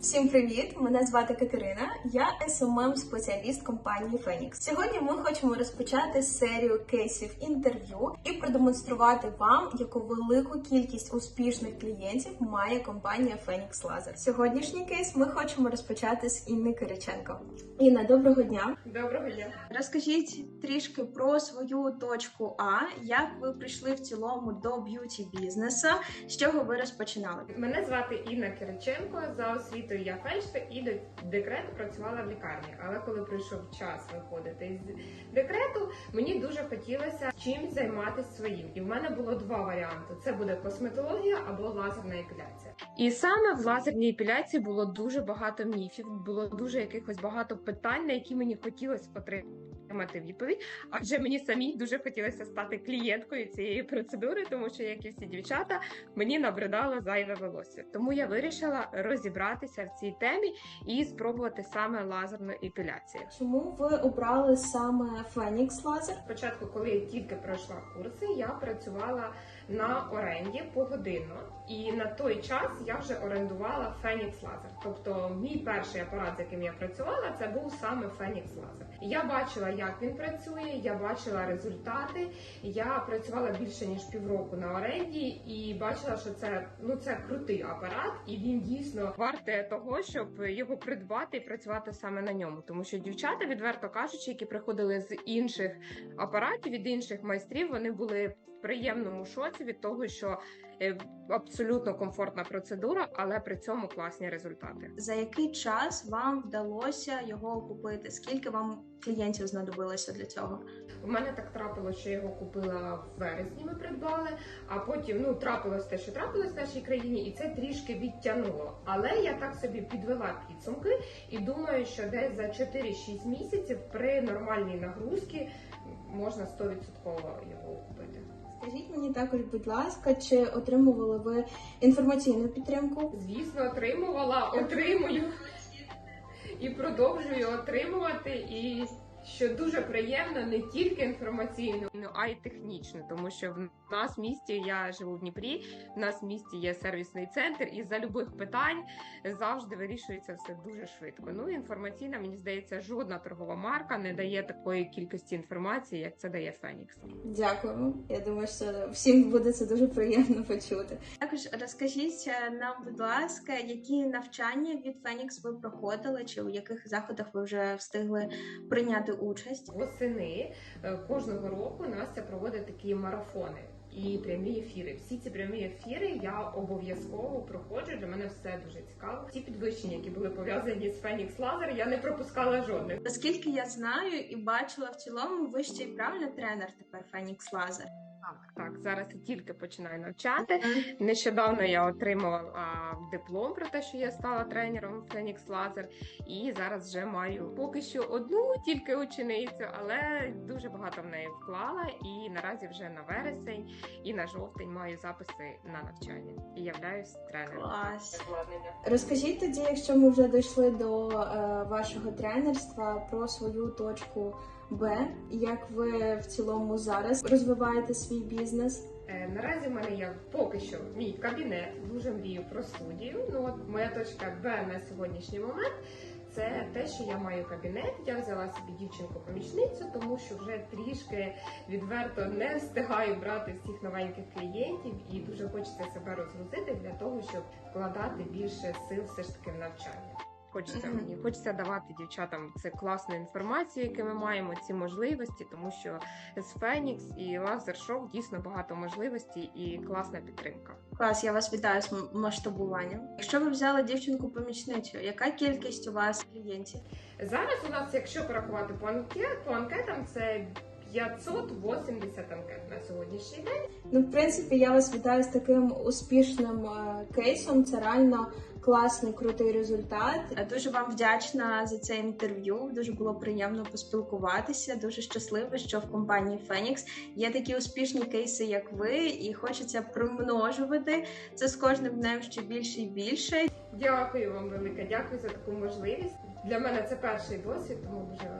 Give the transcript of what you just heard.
Всім привіт! Мене звати Катерина. Я smm спеціаліст компанії Phoenix. Сьогодні ми хочемо розпочати серію кейсів інтерв'ю і продемонструвати вам, яку велику кількість успішних клієнтів має компанія Phoenix Laser. Сьогоднішній кейс ми хочемо розпочати з Інни Кириченко. Інна, доброго дня! Доброго дня. Розкажіть трішки про свою точку А, як ви прийшли в цілому до б'юті бізнесу, з чого ви розпочинали? Мене звати Інна Кириченко. За освітою я фельдшер і до декрету працювала в лікарні. Але коли прийшов час виходити з декрету, мені дуже хотілося чим займатися своїм. І в мене було два варіанти: це буде косметологія або лазерна епіляція. І саме в лазерній епіляції було дуже багато міфів, було дуже якихось багато питань, на які мені хотілося отримати відповідь. Адже мені самій дуже хотілося стати клієнткою цієї процедури, тому що, як і всі дівчата, мені набридало зайве волосся. Тому я вирішила розібратися в цій темі і спробувати саме лазерну епіляцію. Чому ви обрали саме Phoenix Laser? Спочатку, коли я тільки пройшла курси, я працювала на оренді погодинно, і на той час я вже орендувала Phoenix Laser. Тобто, мій перший апарат, з яким я працювала, це був саме Phoenix Laser. Я бачила, як він працює, я бачила результати. Я працювала більше ніж півроку на оренді і бачила, що це ну це крутий апарат, і він дійсно варте того, щоб його придбати і працювати саме на ньому. Тому що дівчата, відверто кажучи, які приходили з інших апаратів від інших майстрів, вони були приємному шоці від того, що е, абсолютно комфортна процедура, але при цьому класні результати. За який час вам вдалося його купити? Скільки вам клієнтів знадобилося для цього? У мене так трапилося, що я його купила в вересні. Ми придбали, а потім ну трапилось те, що трапилось в нашій країні, і це трішки відтягнуло. Але я так собі підвела підсумки і думаю, що десь за 4-6 місяців при нормальній нагрузці можна 100% його купити. Скажіть мені також, будь ласка, чи отримували ви інформаційну підтримку? Звісно, отримувала, отримую і продовжую отримувати. І що дуже приємно, не тільки інформаційно, ну, а й технічно, тому що в нас в місті я живу в Дніпрі. В нас в місті є сервісний центр, і за любих питань завжди вирішується все дуже швидко. Ну інформаційна, мені здається, жодна торгова марка не дає такої кількості інформації, як це дає Фенікс. Дякуємо. Я думаю, що всім буде це дуже приємно почути. Також розкажіть е, нам, будь ласка, які навчання від Фенікс ви проходили, чи у яких заходах ви вже встигли прийняти участь? Восени е, кожного року Настя проводить такі марафони. І прямі ефіри. Всі ці прямі ефіри я обов'язково проходжу. Для мене все дуже цікаво. Ті підвищення, які були пов'язані з Фенікс Лазер, я не пропускала жодних. Наскільки я знаю і бачила в цілому, ви ще й правильно тренер тепер Фенікс Лазер. Так, так, зараз я тільки починаю навчати. Нещодавно я отримала диплом про те, що я стала тренером Phoenix Laser, і зараз вже маю поки що одну тільки ученицю, але дуже багато в неї вклала. І наразі вже на вересень і на жовтень маю записи на навчання і являюсь тренером. Клас. Розкажіть тоді, якщо ми вже дійшли до е, вашого тренерства, про свою точку Б, як ви в цілому зараз розвиваєте свій бізнес. Е, Наразі в мене є поки що мій кабінет. Дуже мрію про студію. Ну от моя точка Б на сьогоднішній момент. Це те, що я маю кабінет. Я взяла собі дівчинку-помічницю, тому що вже трішки відверто не встигаю брати всіх новеньких клієнтів, і дуже хочеться себе розгрузити для того, щоб вкладати більше сил все ж таки в навчання. Хочеться мені хочеться давати дівчатам це класну інформацію, яку ми маємо, ці можливості, тому що з Фенікс і Лазер Шоу дійсно багато можливостей і класна підтримка. Клас, я вас вітаю з масштабуванням. Якщо ви взяли дівчинку-помічницю, яка кількість у вас клієнтів? Зараз у нас, якщо порахувати по анкетам, це 580 анкет на сьогоднішній день. Ну, в принципі, я вас вітаю з таким успішним е, кейсом. Це реально класний, крутий результат. Дуже вам вдячна за це інтерв'ю. Дуже було приємно поспілкуватися. Дуже щаслива, що в компанії Phoenix є такі успішні кейси, як ви, і хочеться примножувати це з кожним днем ще більше і більше. Дякую вам велике, дякую за таку можливість. Для мене це перший досвід, тому дуже